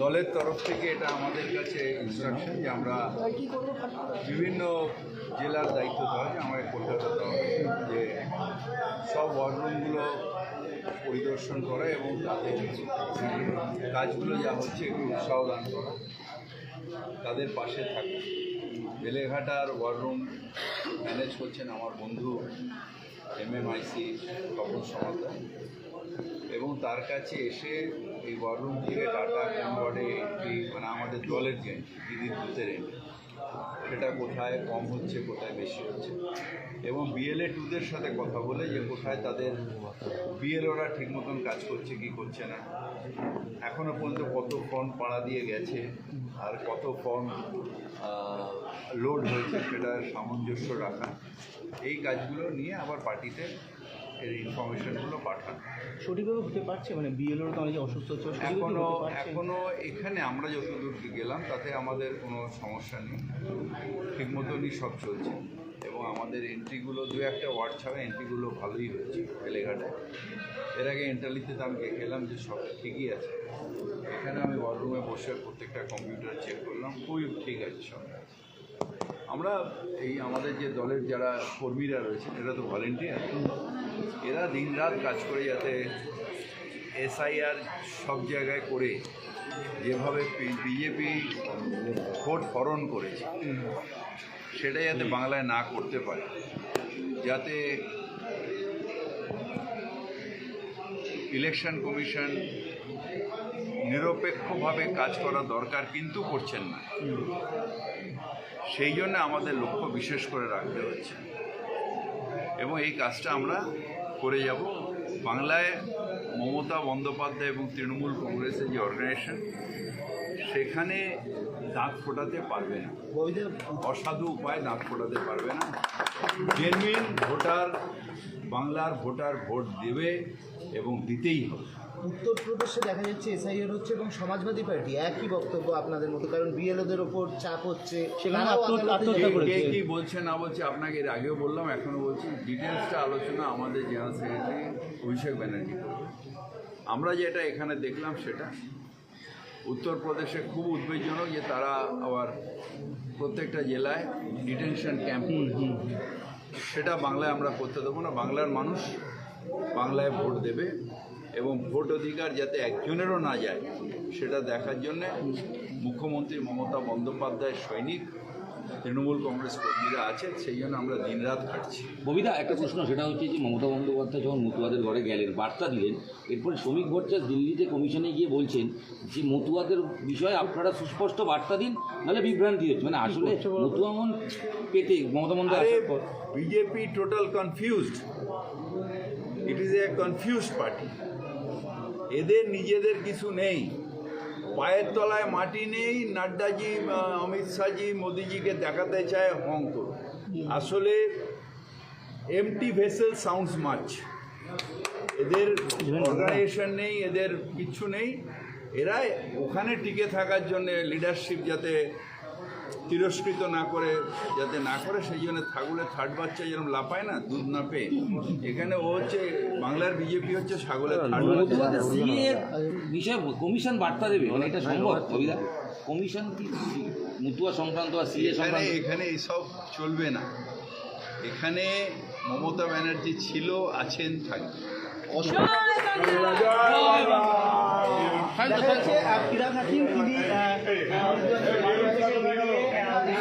দলের তরফ থেকে এটা আমাদের কাছে ইনস্ট্রাকশন যে আমরা বিভিন্ন জেলার দায়িত্ব দেওয়া হয়েছে আমাকে কলকাতা যে সব ওয়ার্ডরুমগুলো পরিদর্শন করা এবং তাদের কাজগুলো যা হচ্ছে একটু উৎসাহ দান করা, তাদের পাশে থাকা। বেলেঘাটার ওয়ার্ডরুম ম্যানেজ করছেন আমার বন্ধু এমএমআইসি তপন সমাদার এবং তার কাছে এসে এই ওয়াররুম থেকে ডাটা ওয়ার্ডে এন্ট্রি মানে আমাদের দলের যে দিদির বুথের সেটা কোথায় কম হচ্ছে, কোথায় বেশি হচ্ছে। এবং বিএলএ টুদের সাথে কথা বলে যে কোথায় তাদের বিএলওরা ঠিক মতন কাজ করছে, কি করছে না। এখনও পর্যন্ত কত ফর্ম পাড়া দিয়ে গেছে, আর কত ফর্ম লোড হয়েছে সেটা সামঞ্জস্য রাখা। এই কাজগুলো নিয়ে আবার পার্টিতে এর ইনফরমেশনগুলো পাঠানো। সঠিকভাবে হতে পারছে? মানে বিএলওর তো অনেক অসুস্থ হচ্ছে এখনও এখনও হতে পারছে? এখনও এখানে আমরা যতদূর গেলাম তাতে আমাদের কোনো সমস্যা নেই। ঠিক মতনই সব চলছে। এবং আমাদের এন্ট্রিগুলো দু একটা ওয়ার্ড ছাড়া এন্ট্রিগুলো ভালোই হয়েছে এলেঘাটায় এর আগে এন্টালিতে তো আমি গেলাম যে সব ঠিকই আছে। এখানে আমি ওয়ার্ডরুমে বসে প্রত্যেকটা কম্পিউটার চেক করলাম খুবই ঠিক আছে সব। আমরা এই আমাদের যে দলের যারা কর্মীরা রয়েছেন এরা তো ভলেন্টিয়ার এরা দিনরাত কাজ করে যাতে এসআইআর সব জায়গায় করে, যেভাবে বিজেপি ভোট হরণ করেছে। সেটা যাতে বাংলায় না করতে পারে। যাতে ইলেকশন কমিশন নিরপেক্ষভাবে কাজ করা দরকার কিন্তু করছেন না। সেই জন্য আমাদের লক্ষ্য বিশেষ করে রাখতে হচ্ছে। এবং এই কাজটা আমরা করে যাব। বাংলায় মমতা বন্দ্যোপাধ্যায় এবং তৃণমূল কংগ্রেসের যে অর্গানাইজেশন সেখানে দাঁত ফোটাতে পারবে না। অসাধু উপায় দাঁত ফোটাতে পারবে না। জেনুইন ভোটার বাংলার ভোটার ভোট দেবে এবং দিতেই হবে। উত্তরপ্রদেশে দেখা যাচ্ছে এসআইআর হচ্ছে এবং সমাজবাদী পার্টি একই বক্তব্য আপনাদের মতো কারণ বিএলওদের ওপর চাপ হচ্ছে কি বলছে না বলছে আপনাকে এর আগেও বললাম এখনও বলছি। ডিটেলসটা আলোচনা আমাদের জেনারেল সেক্রেটারি অভিষেক ব্যানার্জি আমরা যেটা এখানে দেখলাম সেটা উত্তরপ্রদেশে খুব উদ্বেগজনক যে তারা আবার প্রত্যেকটা জেলায় ডিটেনশন ক্যাম্প সেটা বাংলায় আমরা করতে দেবো না। বাংলার মানুষ বাংলায় ভোট দেবে এবং ভোট অধিকার যাতে একজনেরও না যায় সেটা দেখার জন্যে মুখ্যমন্ত্রী মমতা বন্দ্যোপাধ্যায়ের সৈনিক তৃণমূল কংগ্রেস কর্মীরা আছে সেই জন্য আমরা দিনরাত খাটছি। ববিদা একটা প্রশ্ন সেটা হচ্ছে যে মমতা বন্দ্যোপাধ্যায় যখন মতুয়াদের ঘরে গেলেন বার্তা দিলেন এরপর শ্রমিক ভট্টাচার্য দিল্লিতে কমিশনে গিয়ে বলছেন যে মতুয়াদের বিষয়ে আপনারা সুস্পষ্ট বার্তা দিন নাহলে বিভ্রান্তি হচ্ছে। মানে আসলে মতুয়া মন পেতে মমতা বন্দ্যোপাধ্যায় পর BJP total confused it is a confused party এদের নিজেদের কিছু নেই। পায়ের তলায় মাটি নেই, নাড্ডাজি অমিত শাহজি, মোদিজিকে দেখাতে চায় অঙ্ক আসলে এমটি ভেসেল সাউন্ডস মাছ এদের অর্গানাইজেশন নেই, এদের কিচ্ছু নেই। এরা ওখানে টিকে থাকার জন্য লিডারশিপ যাতে তিরস্কৃত না করে যাতে না করে সেই জন্য ছাগলের থার্ড বাচ্চা যেরকম লাপায় না দুধ না পেয়ে। এখানে ও হচ্ছে বাংলার বিজেপি হচ্ছে ছাগলের থার্ড বাচ্চা। মতুয়াদের বিষয়ে কমিশন বার্তা দেবে মানে এটা সম্ভব? কমিশন কি মতুয়া সংক্রান্ত বা সিএ এখানে সংক্রান্ত? এখানে এইসব চলবে না। এখানে মমতা ব্যানার্জি ছিল আছেন থাকবে। যাচ্ছে হাকিম তিনি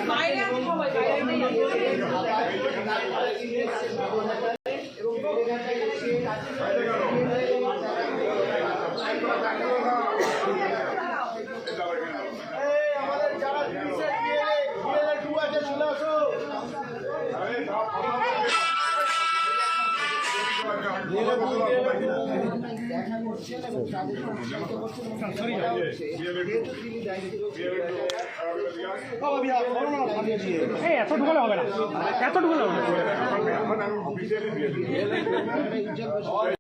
বাইরে দেখা করছেন এবং তাদের উৎসাহিত করছেন যেহেতু তিনি দায়িত্বে এত ঢুকালে হবে না। এত ঢুকালে হবে না।